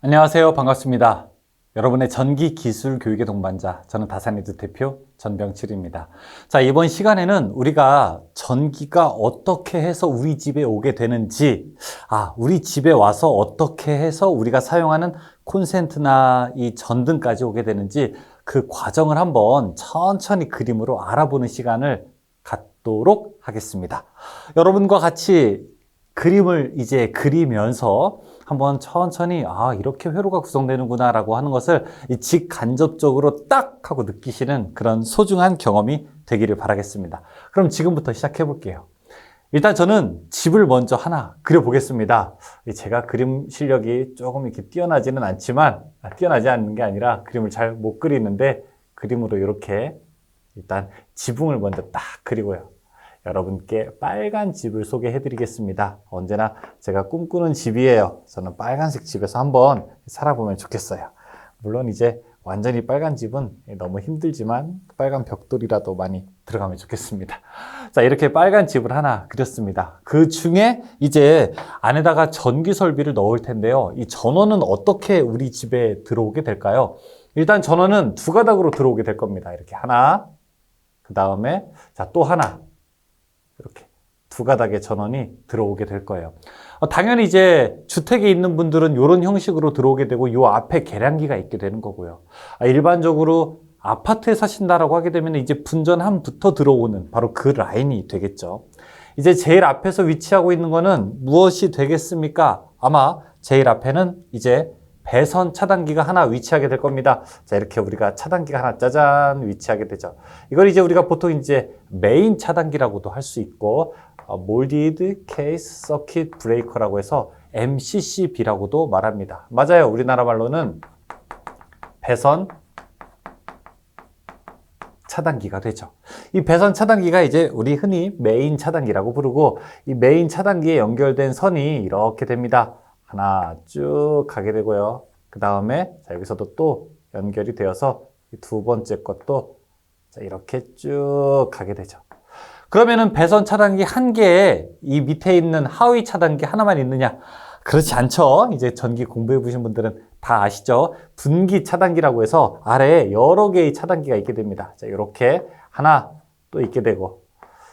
안녕하세요. 반갑습니다. 여러분의 전기 기술 교육의 동반자, 저는 다산에드 대표 전병칠입니다. 자, 이번 시간에는 우리가 전기가 어떻게 해서 우리 집에 오게 되는지, 아, 우리 집에 와서 어떻게 해서 우리가 사용하는 콘센트나 이 전등까지 오게 되는지 그 과정을 한번 천천히 그림으로 알아보는 시간을 갖도록 하겠습니다. 여러분과 같이 그림을 이제 그리면서 한번 천천히 아 이렇게 회로가 구성되는구나 라고 하는 것을 이 직간접적으로 딱 하고 느끼시는 그런 소중한 경험이 되기를 바라겠습니다. 그럼 지금부터 시작해 볼게요. 일단 저는 집을 먼저 하나 그려보겠습니다. 제가 그림 실력이 조금 이렇게 뛰어나지는 않지만, 아, 뛰어나지 않는 게 아니라 그림을 잘 못 그리는데 그림으로 이렇게 일단 지붕을 먼저 딱 그리고요. 여러분께 빨간 집을 소개해 드리겠습니다. 언제나 제가 꿈꾸는 집이에요. 저는 빨간색 집에서 한번 살아보면 좋겠어요. 물론 이제 완전히 빨간 집은 너무 힘들지만 빨간 벽돌이라도 많이 들어가면 좋겠습니다. 자, 이렇게 빨간 집을 하나 그렸습니다. 그 중에 이제 안에다가 전기 설비를 넣을 텐데요. 이 전원은 어떻게 우리 집에 들어오게 될까요? 일단 전원은 두 가닥으로 들어오게 될 겁니다. 이렇게 하나, 그 다음에 자, 또 하나. 이렇게 두 가닥의 전원이 들어오게 될 거예요. 어, 당연히 이제 주택에 있는 분들은 이런 형식으로 들어오게 되고 요 앞에 계량기가 있게 되는 거고요. 아, 일반적으로 아파트에 사신다라고 하게 되면 이제 분전함부터 들어오는 바로 그 라인이 되겠죠. 이제 제일 앞에서 위치하고 있는 거는 무엇이 되겠습니까? 아마 제일 앞에는 이제 배선 차단기가 하나 위치하게 될 겁니다. 자, 이렇게 우리가 차단기가 하나 짜잔 위치하게 되죠. 이걸 이제 우리가 보통 이제 메인 차단기라고도 할 수 있고, 어, Molded Case Circuit Breaker라고 해서 MCCB라고도 말합니다. 맞아요. 우리나라 말로는 배선 차단기가 되죠. 이 배선 차단기가 이제 우리 흔히 메인 차단기라고 부르고 이 메인 차단기에 연결된 선이 이렇게 됩니다. 하나 쭉 가게 되고요. 그 다음에 여기서도 또 연결이 되어서 두 번째 것도 자, 이렇게 쭉 가게 되죠. 그러면은 배선 차단기 한 개에 이 밑에 있는 하위 차단기 하나만 있느냐? 그렇지 않죠. 이제 전기 공부해 보신 분들은 다 아시죠? 분기 차단기라고 해서 아래에 여러 개의 차단기가 있게 됩니다. 자, 이렇게 하나 또 있게 되고,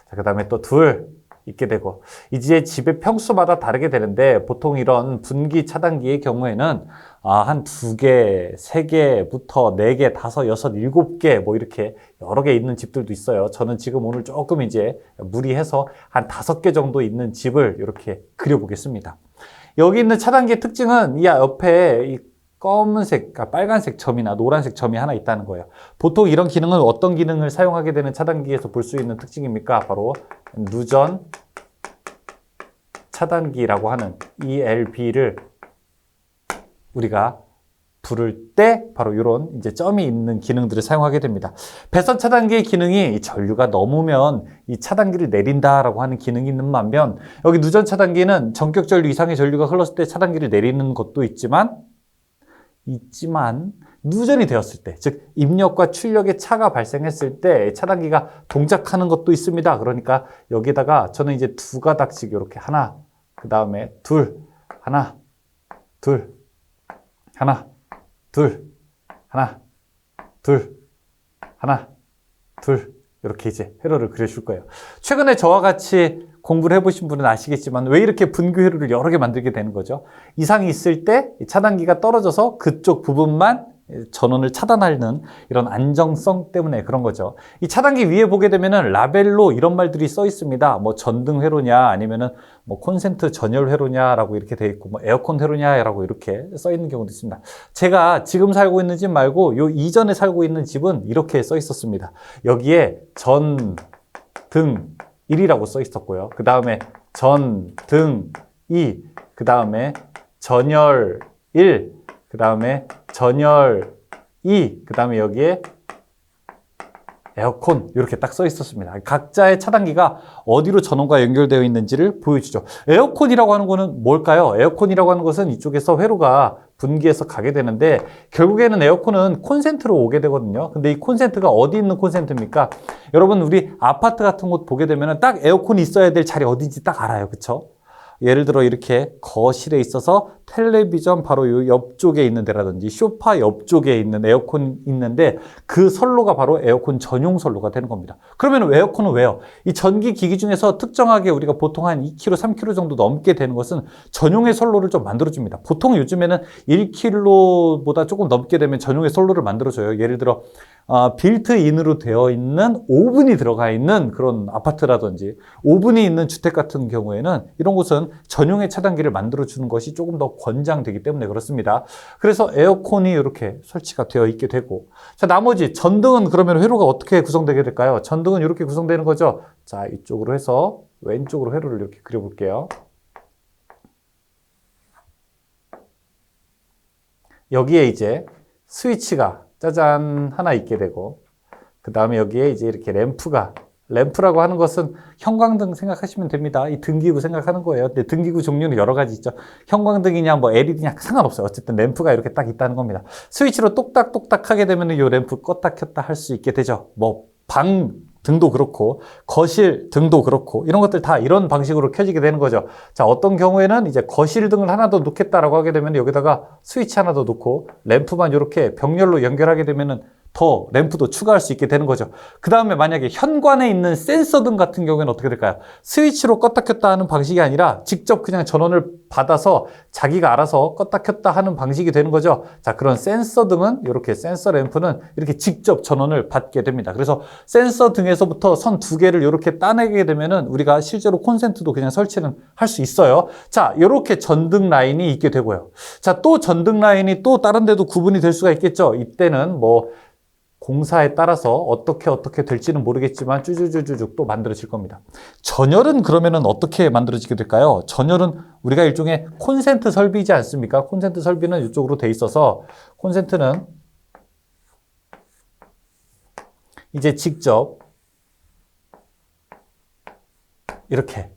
자, 그 다음에 또 둘, 있게 되고 이제 집의 평수마다 다르게 되는데 보통 이런 분기 차단기의 경우에는 아, 한 두 개, 세 개부터 네 개, 다섯, 여섯, 일곱 개 뭐 이렇게 여러 개 있는 집들도 있어요. 저는 지금 오늘 조금 이제 무리해서 한 다섯 개 정도 있는 집을 이렇게 그려보겠습니다. 여기 있는 차단기의 특징은 이 옆에 이 검은색, 그러니까 빨간색 점이나 노란색 점이 하나 있다는 거예요. 보통 이런 기능은 어떤 기능을 사용하게 되는 차단기에서 볼 수 있는 특징입니까? 바로 누전 차단기라고 하는 ELB를 우리가 부를 때 바로 이런 이제 점이 있는 기능들을 사용하게 됩니다. 배선 차단기의 기능이 전류가 넘으면 이 차단기를 내린다라고 하는 기능이 있는 반면 여기 누전 차단기는 전격 전류 이상의 전류가 흘렀을 때 차단기를 내리는 것도 있지만 있지만 누전이 되었을 때, 즉 입력과 출력의 차가 발생했을 때 차단기가 동작하는 것도 있습니다. 그러니까 여기다가 저는 이제 두 가닥씩 이렇게 하나, 그 다음에 둘, 하나, 둘, 하나, 둘, 하나, 둘, 하나, 둘 이렇게 이제 회로를 그려줄 거예요. 최근에 저와 같이 공부를 해보신 분은 아시겠지만 왜 이렇게 분교 회로를 여러 개 만들게 되는 거죠? 이상이 있을 때 차단기가 떨어져서 그쪽 부분만 전원을 차단하는 이런 안정성 때문에 그런 거죠. 이 차단기 위에 보게 되면은 라벨로 이런 말들이 써 있습니다. 뭐 전등 회로냐 아니면은 뭐 콘센트 전열 회로냐라고 이렇게 돼 있고 뭐 에어컨 회로냐라고 이렇게 써 있는 경우도 있습니다. 제가 지금 살고 있는 집 말고 요 이전에 살고 있는 집은 이렇게 써 있었습니다. 여기에 전등 1이라고 써 있었고요. 그 다음에 전 등 2, 그 다음에 전열 1, 그 다음에 전열 2, 그 다음에 여기에 에어컨 이렇게 딱 써 있었습니다. 각자의 차단기가 어디로 전원과 연결되어 있는지를 보여주죠. 에어컨이라고 하는 거는 뭘까요? 에어컨이라고 하는 것은 이쪽에서 회로가 분기해서 가게 되는데 결국에는 에어컨은 콘센트로 오게 되거든요. 근데 이 콘센트가 어디 있는 콘센트입니까? 여러분 우리 아파트 같은 곳 보게 되면 딱 에어컨이 있어야 될 자리 어딘지 딱 알아요. 그쵸? 예를 들어 이렇게 거실에 있어서 텔레비전 바로 요 옆쪽에 있는 데라든지 쇼파 옆쪽에 있는 에어컨 있는데 그 선로가 바로 에어컨 전용 선로가 되는 겁니다. 그러면 에어컨은 왜요? 이 전기 기기 중에서 특정하게 우리가 보통 한 2kg, 3kg 정도 넘게 되는 것은 전용의 선로를 좀 만들어줍니다. 보통 요즘에는 1kg보다 조금 넘게 되면 전용의 선로를 만들어줘요. 예를 들어 어, 빌트인으로 되어 있는 오븐이 들어가 있는 그런 아파트라든지 오븐이 있는 주택 같은 경우에는 이런 곳은 전용의 차단기를 만들어주는 것이 조금 더 권장되기 때문에 그렇습니다. 그래서 에어컨이 이렇게 설치가 되어 있게 되고 자 나머지 전등은 그러면 회로가 어떻게 구성되게 될까요? 전등은 이렇게 구성되는 거죠. 자 이쪽으로 해서 왼쪽으로 회로를 이렇게 그려볼게요. 여기에 이제 스위치가 짜잔 하나 있게 되고 그 다음에 여기에 이제 이렇게 램프가 램프라고 하는 것은 형광등 생각하시면 됩니다. 이 등기구 생각하는 거예요. 근데 등기구 종류는 여러 가지 있죠. 형광등이냐 뭐 LED냐 상관없어요. 어쨌든 램프가 이렇게 딱 있다는 겁니다. 스위치로 똑딱똑딱 하게 되면 이 램프 껐다 켰다 할 수 있게 되죠. 뭐 방 등도 그렇고 거실 등도 그렇고 이런 것들 다 이런 방식으로 켜지게 되는 거죠. 자 어떤 경우에는 이제 거실 등을 하나 더 놓겠다라고 하게 되면 여기다가 스위치 하나 더 놓고 램프만 이렇게 병렬로 연결하게 되면은 더 램프도 추가할 수 있게 되는 거죠. 그 다음에 만약에 현관에 있는 센서 등 같은 경우에는 어떻게 될까요? 스위치로 껐다 켰다 하는 방식이 아니라 직접 그냥 전원을 받아서 자기가 알아서 껐다 켰다 하는 방식이 되는 거죠. 자, 그런 센서 등은 이렇게 센서 램프는 이렇게 직접 전원을 받게 됩니다. 그래서 센서 등에서부터 선 두 개를 이렇게 따내게 되면은 우리가 실제로 콘센트도 그냥 설치는 할 수 있어요. 자, 이렇게 전등 라인이 있게 되고요. 자, 또 전등 라인이 또 다른 데도 구분이 될 수가 있겠죠. 이때는 뭐 공사에 따라서 어떻게 어떻게 될지는 모르겠지만 쭈쭈쭈쭈쭉 또 만들어질 겁니다. 전열은 그러면은 어떻게 만들어지게 될까요? 전열은 우리가 일종의 콘센트 설비이지 않습니까? 콘센트 설비는 이쪽으로 돼 있어서 콘센트는 이제 직접 이렇게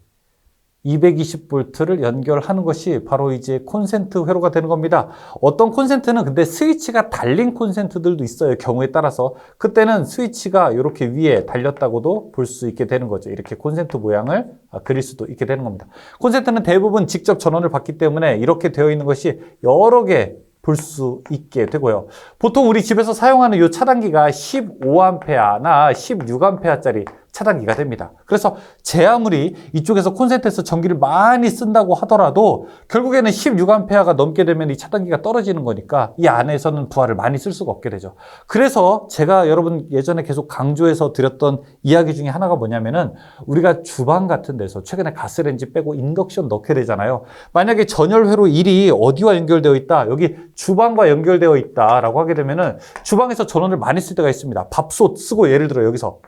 220V를 연결하는 것이 바로 이제 콘센트 회로가 되는 겁니다. 어떤 콘센트는 근데 스위치가 달린 콘센트들도 있어요. 경우에 따라서. 그때는 스위치가 이렇게 위에 달렸다고도 볼 수 있게 되는 거죠. 이렇게 콘센트 모양을 아, 그릴 수도 있게 되는 겁니다. 콘센트는 대부분 직접 전원을 받기 때문에 이렇게 되어 있는 것이 여러 개 볼수 있게 되고요. 보통 우리 집에서 사용하는 이 차단기가 15A나 16A짜리 차단기가 됩니다. 그래서 제 아무리 이쪽에서 콘센트에서 전기를 많이 쓴다고 하더라도 결국에는 16A가 넘게 되면 이 차단기가 떨어지는 거니까 이 안에서는 부하를 많이 쓸 수가 없게 되죠. 그래서 제가 여러분 예전에 계속 강조해서 드렸던 이야기 중에 하나가 뭐냐면은 우리가 주방 같은 데서 최근에 가스레인지 빼고 인덕션 넣게 되잖아요. 만약에 전열회로 1이 어디와 연결되어 있다? 여기 주방과 연결되어 있다라고 하게 되면은 주방에서 전원을 많이 쓸 때가 있습니다. 밥솥 쓰고 예를 들어 여기서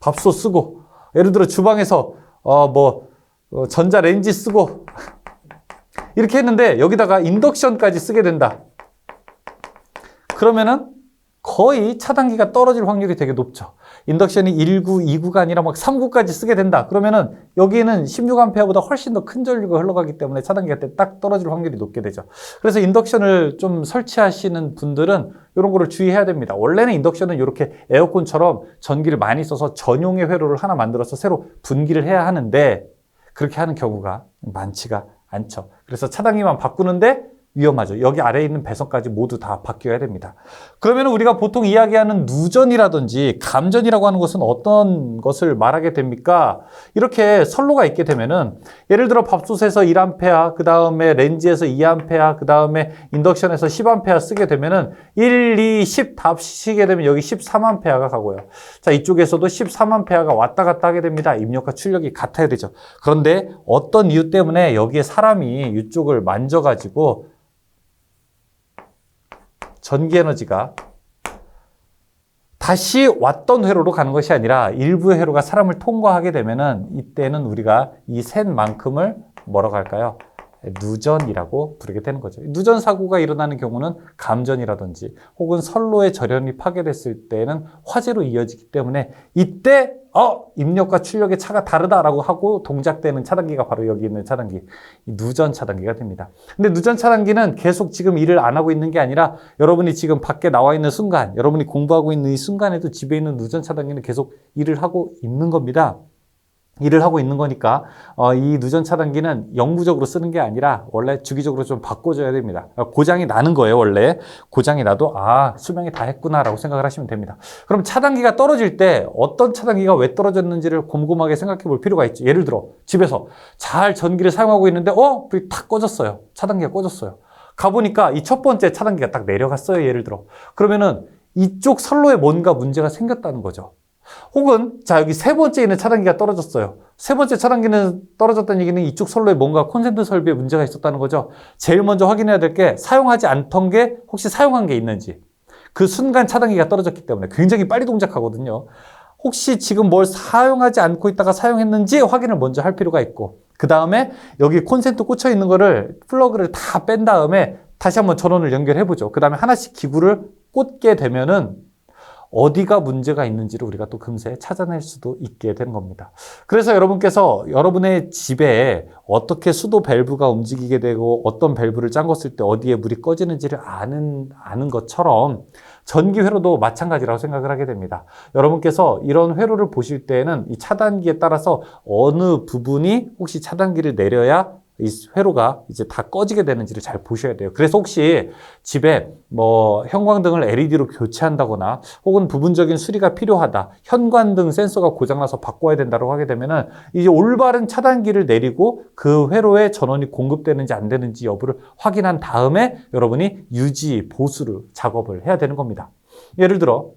밥솥 쓰고 예를 들어 주방에서 어뭐 어, 전자레인지 쓰고 이렇게 했는데 여기다가 인덕션까지 쓰게 된다. 그러면은 거의 차단기가 떨어질 확률이 되게 높죠. 인덕션이 1구, 2구가 아니라 막 3구까지 쓰게 된다. 그러면은 여기는 16A보다 훨씬 더 큰 전류가 흘러가기 때문에 차단기가 딱 떨어질 확률이 높게 되죠. 그래서 인덕션을 좀 설치하시는 분들은 이런 거를 주의해야 됩니다. 원래는 인덕션은 이렇게 에어컨처럼 전기를 많이 써서 전용의 회로를 하나 만들어서 새로 분기를 해야 하는데 그렇게 하는 경우가 많지가 않죠. 그래서 차단기만 바꾸는데 위험하죠. 여기 아래에 있는 배선까지 모두 다 바뀌어야 됩니다. 그러면 우리가 보통 이야기하는 누전이라든지 감전이라고 하는 것은 어떤 것을 말하게 됩니까? 이렇게 선로가 있게 되면은 예를 들어 밥솥에서 1A, 그 다음에 렌지에서 2A, 그 다음에 인덕션에서 10A 쓰게 되면은 1, 2, 10다 합치게 되면 여기 13A가 가고요. 자, 이쪽에서도 13A가 왔다 갔다 하게 됩니다. 입력과 출력이 같아야 되죠. 그런데 어떤 이유 때문에 여기에 사람이 이쪽을 만져가지고 전기 에너지가 다시 왔던 회로로 가는 것이 아니라 일부의 회로가 사람을 통과하게 되면은 이때는 우리가 이 셋만큼을 뭐라고 할까요? 누전이라고 부르게 되는 거죠. 누전 사고가 일어나는 경우는 감전이라든지 혹은 선로의 절연이 파괴됐을 때는 화재로 이어지기 때문에 이때 어 입력과 출력의 차가 다르다라고 하고 동작되는 차단기가 바로 여기 있는 차단기 누전 차단기가 됩니다. 근데 누전 차단기는 계속 지금 일을 안 하고 있는 게 아니라 여러분이 지금 밖에 나와 있는 순간 여러분이 공부하고 있는 이 순간에도 집에 있는 누전 차단기는 계속 일을 하고 있는 겁니다. 일을 하고 있는 거니까 어, 이 누전 차단기는 영구적으로 쓰는 게 아니라 원래 주기적으로 좀 바꿔줘야 됩니다. 어, 고장이 나는 거예요 원래 고장이 나도 아 수명이 다 했구나라고 생각을 하시면 됩니다. 그럼 차단기가 떨어질 때 어떤 차단기가 왜 떨어졌는지를 곰곰하게 생각해 볼 필요가 있죠. 예를 들어 집에서 잘 전기를 사용하고 있는데 어 불이 탁 꺼졌어요. 차단기가 꺼졌어요. 가보니까 이 첫 번째 차단기가 딱 내려갔어요. 예를 들어 그러면은 이쪽 선로에 뭔가 문제가 생겼다는 거죠. 혹은 자 여기 세 번째 있는 차단기가 떨어졌어요. 세 번째 차단기는 떨어졌다는 얘기는 이쪽 선로에 뭔가 콘센트 설비에 문제가 있었다는 거죠. 제일 먼저 확인해야 될 게 사용하지 않던 게 혹시 사용한 게 있는지. 그 순간 차단기가 떨어졌기 때문에 굉장히 빨리 동작하거든요. 혹시 지금 뭘 사용하지 않고 있다가 사용했는지 확인을 먼저 할 필요가 있고 그 다음에 여기 콘센트 꽂혀 있는 거를 플러그를 다 뺀 다음에 다시 한번 전원을 연결해 보죠. 그 다음에 하나씩 기구를 꽂게 되면은 어디가 문제가 있는지를 우리가 또 금세 찾아낼 수도 있게 되는 겁니다. 그래서 여러분께서 여러분의 집에 어떻게 수도 밸브가 움직이게 되고 어떤 밸브를 잠궜을 때 어디에 물이 꺼지는지를 아는, 아는 것처럼 전기 회로도 마찬가지라고 생각을 하게 됩니다. 여러분께서 이런 회로를 보실 때에는 이 차단기에 따라서 어느 부분이 혹시 차단기를 내려야 이 회로가 이제 다 꺼지게 되는지를 잘 보셔야 돼요. 그래서 혹시 집에 뭐 형광등을 LED로 교체한다거나 혹은 부분적인 수리가 필요하다. 현관등 센서가 고장나서 바꿔야 된다고 하게 되면은 이제 올바른 차단기를 내리고 그 회로에 전원이 공급되는지 안 되는지 여부를 확인한 다음에 여러분이 유지, 보수를 작업을 해야 되는 겁니다. 예를 들어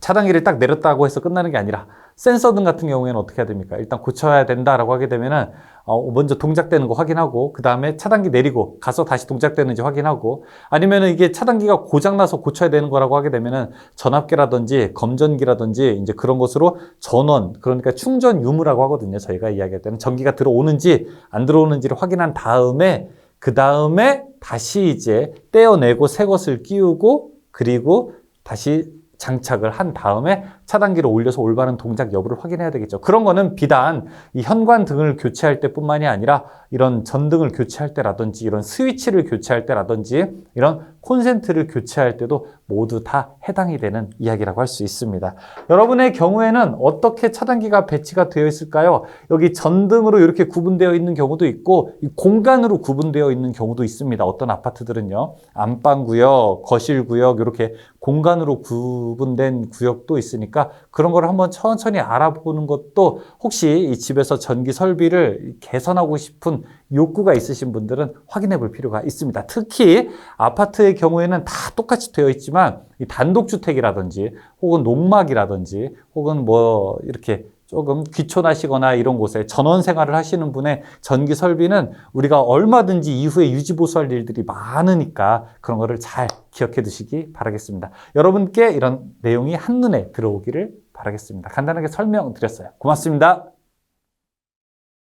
차단기를 딱 내렸다고 해서 끝나는 게 아니라 센서 등 같은 경우에는 어떻게 해야 됩니까? 일단 고쳐야 된다라고 하게 되면은 어, 먼저 동작되는 거 확인하고 그 다음에 차단기 내리고 가서 다시 동작되는지 확인하고 아니면은 이게 차단기가 고장나서 고쳐야 되는 거라고 하게 되면은 전압기라든지 검전기라든지 이제 그런 것으로 전원 그러니까 충전 유무라고 하거든요. 저희가 이야기할 때는 전기가 들어오는지 안 들어오는지를 확인한 다음에 그 다음에 다시 이제 떼어내고 새 것을 끼우고 그리고 다시 장착을 한 다음에 차단기를 올려서 올바른 동작 여부를 확인해야 되겠죠. 그런 거는 비단 이 현관 등을 교체할 때뿐만이 아니라 이런 전등을 교체할 때라든지 이런 스위치를 교체할 때라든지 이런 콘센트를 교체할 때도 모두 다 해당이 되는 이야기라고 할 수 있습니다. 여러분의 경우에는 어떻게 차단기가 배치가 되어 있을까요? 여기 전등으로 이렇게 구분되어 있는 경우도 있고 이 공간으로 구분되어 있는 경우도 있습니다. 어떤 아파트들은요. 안방 구역, 거실 구역 이렇게 공간으로 구분된 구역도 있으 니까 그런 걸 한번 천천히 알아보는 것도 혹시 이 집에서 전기 설비를 개선하고 싶은 욕구가 있으신 분들은 확인해 볼 필요가 있습니다. 특히 아파트의 경우에는 다 똑같이 되어 있지만 이 단독주택이라든지 혹은 농막이라든지 혹은 뭐 이렇게 조금 귀촌하시거나 이런 곳에 전원 생활을 하시는 분의 전기 설비는 우리가 얼마든지 이후에 유지 보수할 일들이 많으니까 그런 거를 잘 기억해 두시기 바라겠습니다. 여러분께 이런 내용이 한눈에 들어오기를 바라겠습니다. 간단하게 설명드렸어요. 고맙습니다.